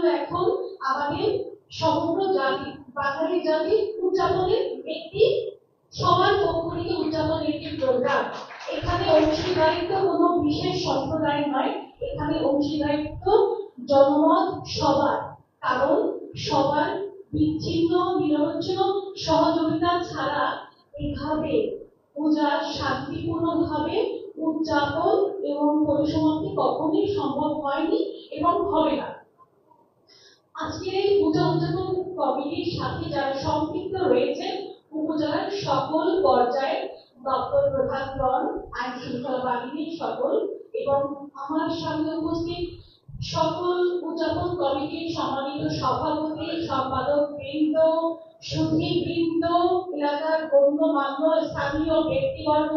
কিন্তু এখন আমাদের সমগ্র জাতি, বাঙালি জাতি উদযাপনের একটি সবার পক্ষ থেকে উদযাপনের একটি প্রোগ্রাম এখানে অংশীদারিত্ব কোনো বিশেষ সম্প্রদায় নয়, এখানে অংশীদারিত্ব জনমত সবার। কারণ সবার বিচ্ছিন্ন নিরঞ্জন সহযোগিতা ছাড়া এভাবে পূজা শান্তিপূর্ণভাবে উদযাপন এবং পরিসমাপ্তি কখনোই সম্ভব হয়নি এবং হবে না। আজকের এই উদযাপন কমিটির সাথে যারা সম্পৃক্ত রয়েছেন উপজেলার সকল পর্যায়ের দপ্তর প্রধানগণ আইন শৃঙ্খলা বাহিনীর সকল এবং আমার সামনে উপস্থিত সকল উদযাপন কমিটির সম্মানিত সভাপতি, সম্পাদক বৃন্দ সুধী বৃন্দ এলাকার গণ্যমান্য স্থানীয় ব্যক্তিবর্গ,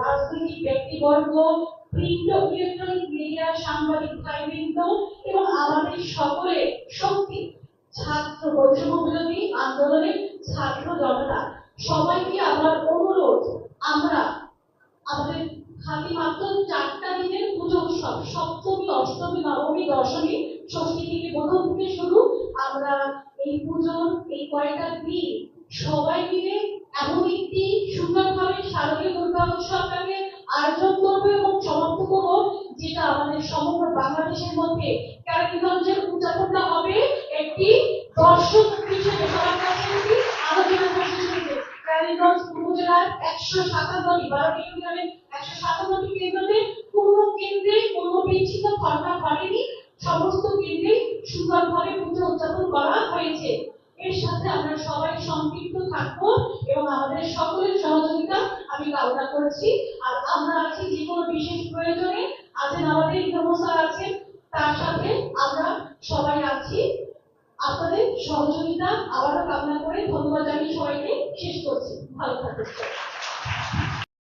রাজনৈতিক ব্যক্তিবর্গ প্রিন্ট ইলেকট্রনিক মিডিয়া, সাংবাদিক ভাইবৃন্দ এবং আমাদের শক্তি ছাত্র বৈষম্য বিরোধী আন্দোলনের ছাত্র জনতা, সবাইকে আমার অনুরোধ, আমরা আমাদের হাতে মাত্র চারটা দিনের পুজো উৎসব, সপ্তমী, অষ্টমী নবমী দশমী, ষষ্ঠী থেকে প্রথম থেকে শুরু, আমরা এই পুজোর এই কয়েকটা দিন সবাই মিলে এমন একটি সুন্দরভাবে শারদীয় দুর্গা উৎসবটাকে আয়োজন করব এবং সমাপ্ত করব, যেটা আমাদের সমগ্র বাংলাদেশের মধ্যে ক্যারিগঞ্জের উদযাপনটা হবে একটি দর্শক হিসেবে সবার কাছে একটি আলোচনা হিসেবে ক্যারিগঞ্জ উপজেলার একশো সাতান্নটি, বারোটি ইউনিয়নের একশো সাতান্নটি কেন্দ্রে কোনো কেন্দ্রে কোনো বিচ্ছিন্ন ঘটনা ঘটেনি। সমস্ত কেন্দ্রে সুন্দরভাবে পুজো উদযাপন করা হয়েছে। এর সাথে আমরা সবাই সম্পৃক্ত থাকব এবং আমাদের সকলের সহযোগিতা আমি কামনা করছি। আর আমরা আছি যে কোনো বিশেষ প্রয়োজনে। আমাদের ইনোমো আছেন, তার সাথে আমরা সবাই আছি। আপনাদের সহযোগিতা আবারও কামনা করে ধন্যবাদ জানিয়ে সবাইকে শেষ করছি। ভালো থাকবেন